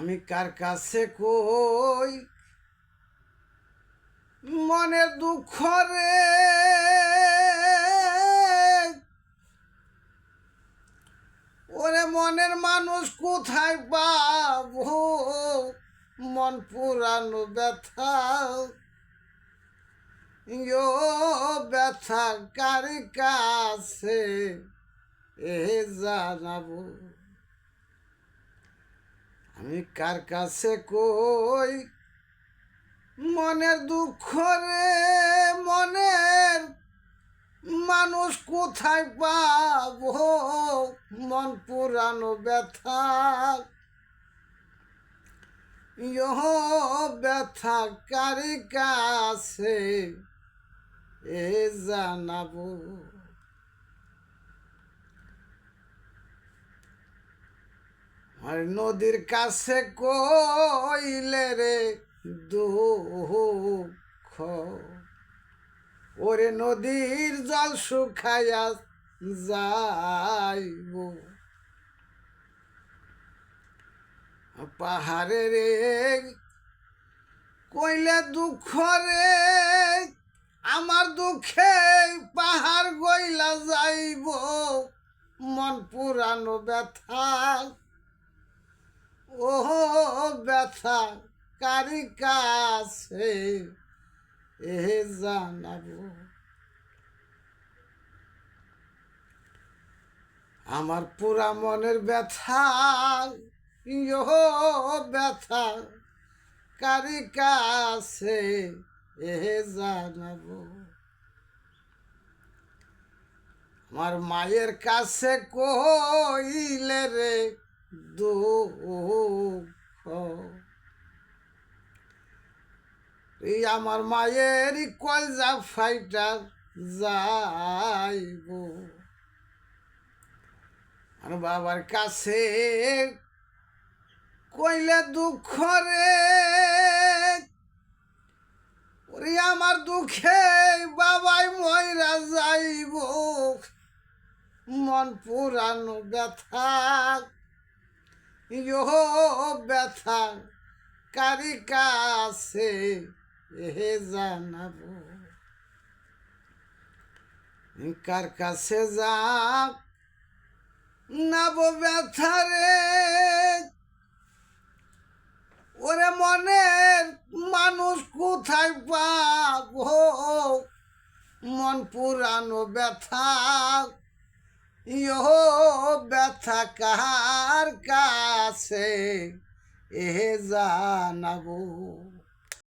আমি কার কাছে কই? মনে দুঃখ রে। ওরে মনের মানুষ কোথায় পাবো? মন পুরানো ব্যথা। ইয়ো ব্যথা কার কাছে এ জানাব? আমি কার কাছে কই? মনের দুঃখ রে, মনের মানুষ কোথায় পাবো? মন পুরানো ব্যথা। ইহ ব্যথা কারি কাছে? এ জানাব। আর নদীর কাছে কইলে রে দুঃখ। ওরে নদীর জল শুকাইয়া যাইব। পাহাড়ে রে কইলে দুঃখ রে, আমার দুঃখে পাহাড় গইলা যাইব। মন পুরানো ব্যথা ও ব্যথা, কারি কাছে এ জানাব। আমার পুরা মনের ব্যথা ইয়ো ব্যথা, কারি কাছে এ জানাব। আমার মায়ের কাছে কইলে রে দুঃখ। এই আমার মায়ের কলজা ফাইটা যাইব। আর বাবার কাছে কইলে দুঃখ রে। ওরে আমার দুঃখে বাবাই ময়রা যাইব। মন পুরানো ব্যথা ব্যথা কারি কাছে এ জানাব। কার কাছে যা নাব ব্যথা রে। ওরে মনের মানুষ কোথায় পাবো? মন পুরানো ব্যথা ইয়ো ব্যথা কার কাছে এ জানাব।